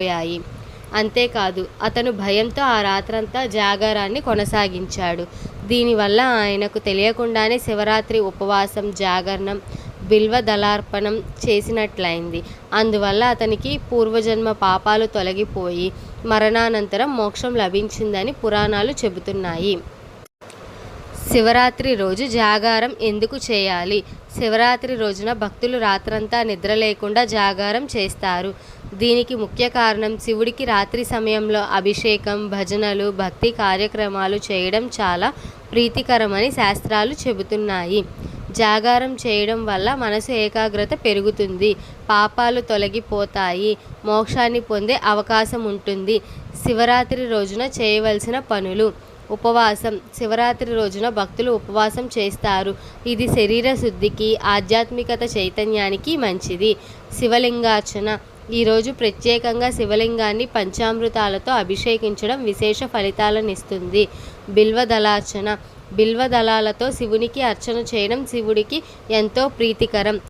పోయాయి. అంతేకాదు అతను భయంతో ఆ రాత్రంతా జాగారాన్ని కొనసాగించాడు. దీనివల్ల ఆయనకు తెలియకుండానే శివరాత్రి ఉపవాసం జాగరణం బిల్వ దళార్పణం చేసినట్లయింది. అందువల్ల అతనికి పూర్వజన్మ పాపాలు తొలగిపోయి మరణానంతరం మోక్షం లభించిందని పురాణాలు చెబుతున్నాయి. శివరాత్రి రోజు జాగారం ఎందుకు చేయాలి? శివరాత్రి రోజున భక్తులు రాత్రంతా నిద్ర లేకుండా జాగారం చేస్తారు. దీనికి ముఖ్య కారణం శివుడికి రాత్రి సమయంలో అభిషేకం భజనలు భక్తి కార్యక్రమాలు చేయడం చాలా ప్రీతికరమని శాస్త్రాలు చెబుతున్నాయి. జాగారం చేయడం వల్ల మనసు ఏకాగ్రత పెరుగుతుంది. పాపాలు తొలగిపోతాయి. మోక్షాన్ని పొందే అవకాశం ఉంటుంది. శివరాత్రి రోజున చేయవలసిన పనులు. ఉపవాసం. శివరాత్రి రోజున భక్తులు ఉపవాసం చేస్తారు. ఇది శరీర శుద్ధికి ఆధ్యాత్మికత చైతన్యానికి మంచిది. శివలింగార్చన. ఈరోజు ప్రత్యేకంగా శివలింగాన్ని పంచామృతాలతో అభిషేకించడం విశేష ఫలితాలనిస్తుంది. బిల్వదళార్చన. బిల్వదళాలతో శివునికి అర్చన చేయడం శివుడికి ఎంతో ప్రీతికరం.